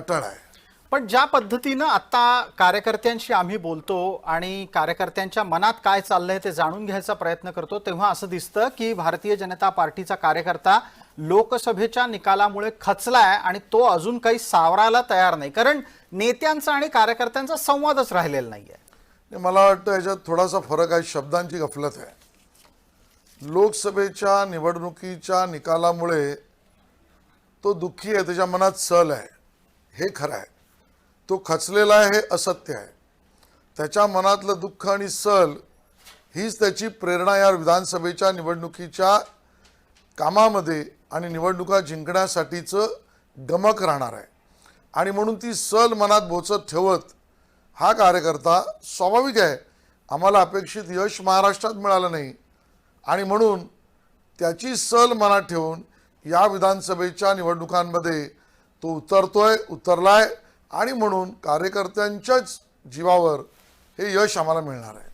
अटळ आहे. पण ज्या पद्धतीनं आता कार्यकर्त्यांशी आम्ही बोलतो आणि कार्यकर्त्यांच्या मनात काय चाललंय ते जाणून घ्यायचा प्रयत्न करतो तेव्हा असं दिसतं की भारतीय जनता पार्टीचा कार्यकर्ता लोकसभेच्या निकालामुळे खचलाय आणि तो अजून काही सावरायला तयार नाही. कारण नेत्यांचा आणि कार्यकर्त्यांचा संवादच राहिलेला नाहीये. मला वाटतं याच्यात थोडासा फरक आहे शब्दांची गफलत आहे. लोकसभेच्या निवडणुकीच्या निकालामुळे तो दुःखी आहे त्याच्या मनात सल आहे. हे खरं आहे. तो खचलेला आहे हे असत्य आहे. त्याच्या मनातलं दुःख आणि सल हीच त्याची प्रेरणा या विधानसभेच्या निवडणुकीच्या कामामध्ये आणि निवडणुका जिंकण्यासाठीचं गमक राहणार आहे. आणि म्हणून ती सल मनात बोचत ठेवत हा कार्यकर्ता स्वाभाविक आहे. आम्हाला अपेक्षित यश महाराष्ट्रात मिळालं नाही. आणि म्हणून त्याची सल मनात ठेवून या विधानसभेच्या निवडणुकांमध्ये तो उतरतोय उतरलाय आणि म्हणून कार्यकर्त्यांच्याच जीवावर हे यश आम्हाला मिळणार आहे.